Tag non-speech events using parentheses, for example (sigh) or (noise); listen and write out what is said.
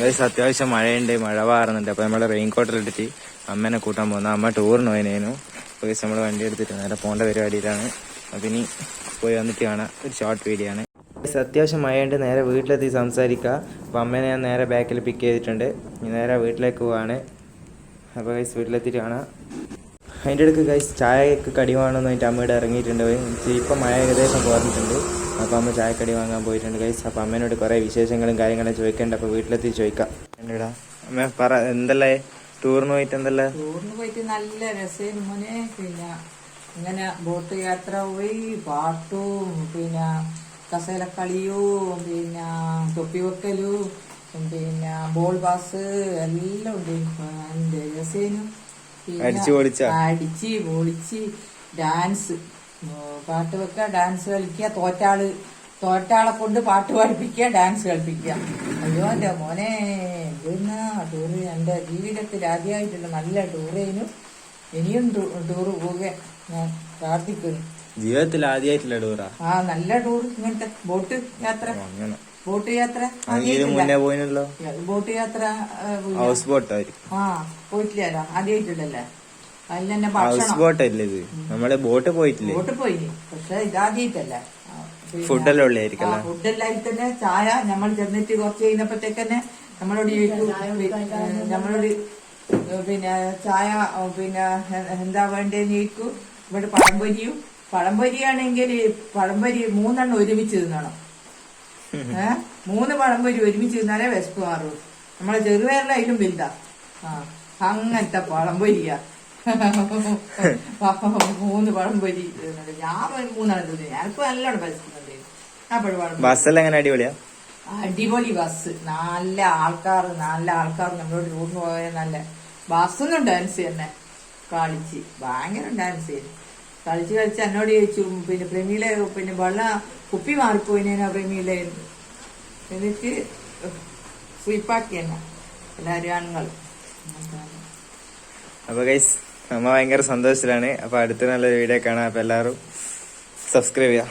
Guys അത്യാവശ്യം മഴയുണ്ട്. മഴ പാറുന്നുണ്ട് അപ്പൊ നമ്മൾ റെയിൻ കോട്ടിലിട്ടിട്ട് അമ്മേനെ കൂട്ടാൻ പോകുന്ന അമ്മ ടൂറിന് പോയതിനു അപ്പൊ ഗൈസ് നമ്മൾ വണ്ടി എടുത്തിട്ട് നേരെ പോകേണ്ട പരിപാടിയിലാണ്. അപ്പൊ ഇനി പോയി വന്നിട്ട് കാണാം ഒരു ഷോർട്ട് വീഡിയോ ആണ്. ഗൈസ് അത്യാവശ്യം മഴയുണ്ട്. നേരെ വീട്ടിലെത്തി സംസാരിക്കുക അപ്പൊ അമ്മേനെ ഞാൻ നേരെ ബാക്കിൽ പിക്ക് ചെയ്തിട്ടുണ്ട്. നേരെ വീട്ടിലേക്ക് പോവാണ്. അപ്പൊ ഗൈസ് വീട്ടിലെത്തിയിട്ട് കാണാം. അതിന്റെ ഇടയ്ക്ക് ഗൈസ് ചായക്ക് കടി വേണമെന്ന് അതിന്റെ അമ്മയുടെ ഇറങ്ങിയിട്ടുണ്ട്. ഇപ്പം മഴ ഏകദേശം കുറഞ്ഞിട്ടുണ്ട്. അപ്പോൾ അമ്മ ചായക്കടി വാങ്ങാൻ പോയിട്ടുണ്ട് ഗൈസ് അപ്പോൾ അമ്മേനോട് കുറേ വിശേഷങ്ങളും കാര്യങ്ങളും ചോദിക്കേണ്ട. അപ്പോൾ വീട്ടിലെത്തി ചോദിക്കാം. എന്നിടാ അമ്മ പറ എന്തല്ലേ? ടൂറിന് പോയിട്ട് എന്തല്ലേ? ടൂറിന് പോയിട്ട് നല്ല രസം മോനെ. പിന്നെ ഇങ്ങനെ ബോട്ട് യാത്ര പോയി പാട്ടും പിന്നെ കസേലക്കളിയും പിന്നെ തൊപ്പി വെക്കലും പിന്നെ ബോൾ പാസ് എല്ലാം ഉണ്ട്. എന്റെ രസേനും. അടിച്ച് പൊളിച്ചാ? അടിച്ച് പൊളിച്ച് ഡാൻസ്. പാട്ട് വെക്ക ഡാൻസ് കളിക്കുക തോറ്റാൾ. തോറ്റാളെ കൊണ്ട് പാട്ട് പഠിപ്പിക്കുക ഡാൻസ് കളിപ്പിക്കുക അയ്യോ എന്റെ മോനെ എന്നാ ടൂറ്? എന്റെ ജീവിതത്തിൽ ആദ്യമായിട്ടുണ്ട് നല്ല ടൂറേനും ഇനിയും ടൂറ് പോവുക. ഞാൻ പ്രാർത്ഥിക്കുന്നു. ജീവിതത്തിൽ ആദ്യമായിട്ടില്ല ടൂറാ? ആ നല്ല ടൂർ ഇങ്ങനത്തെ ബോട്ട് യാത്ര. അങ്ങനെ. ബോട്ട് യാത്ര മുന്നേ പോയിനല്ലോ. ബോട്ട് യാത്ര ഹൗസ് ബോട്ട് ആ പോയിട്ടില്ലല്ലോ. ആദ്യമായിട്ടുണ്ടല്ലേ അതിൽ തന്നെ ഹൗസ് ബോട്ട് അല്ലേ ഇത്? നമ്മൾ ബോട്ട് പോയിട്ടില്ലേ? ബോട്ട് പോയി. പക്ഷെ ഇതാദ്യമായിട്ടല്ല ഫുഡെല്ലാം ഉള്ളായിരിക്കും ഫുഡെല്ലാം തന്നെ ചായ നമ്മൾ ചെന്നിട്ട് കുറച്ച് കഴിഞ്ഞപ്പോഴത്തേക്കന്നെ നമ്മളോട് നമ്മളോട് പിന്നെ ചായ പിന്നെ എന്താ വേണ്ടതെന്ന് ചോദിക്കൂ. ഇവിടെ പഴംപൊരിയും. പഴംപൊരിയാണെങ്കിൽ പഴംപൊരി മൂന്നെണ്ണം ഒരുമിച്ച് തിന്നണം. ഏ? മൂന്ന് പഴംപൊരി ഒരുമിച്ച് തിന്നാലേ വിശപ്പ് മാറൂ. നമ്മളെ ചെറുപയറിലായാലും വലുതാ. ആ അങ്ങനത്തെ പഴംപൊരിയ (laughs) മൂന്ന് പഴംപൊരി. ഞാൻ മൂന്നാണ് തിന്നു. ഞാനിപ്പോ നല്ലോണം വിശക്കുന്നുണ്ട്. അപ്പോഴും പഴം എങ്ങനെ അടിപൊളിയാ? അടിപൊളി ബസ്. നല്ല ആൾക്കാർ നല്ല ആൾക്കാർ നമ്മളോട് ടൂറിന് പോയ നല്ല. ബസ്സൊന്നും ഡാൻസ് തന്നെ. കളിച്ച്. ഭയങ്കര ഡാൻസ് ചെയ്തു കളിച്ച് കളിച്ച് എന്നോട് ചോദിച്ചു പിന്നെ പ്രമീല പിന്നെ വെള്ളം കുപ്പി മാറിപ്പോയിനേനാ പ്രമീല എന്നിട്ട് സ്വീപ്പാക്കി തന്നെ എല്ലാവരും ആണുങ്ങൾ. അപ്പൊ ഗൈസ് അമ്മ ഭയങ്കര സന്തോഷത്തിലാണ്. അപ്പൊ അടുത്ത നല്ലൊരു വീഡിയോ കാണാം. അപ്പൊ എല്ലാവരും സബ്സ്ക്രൈബ് ചെയ്യാം.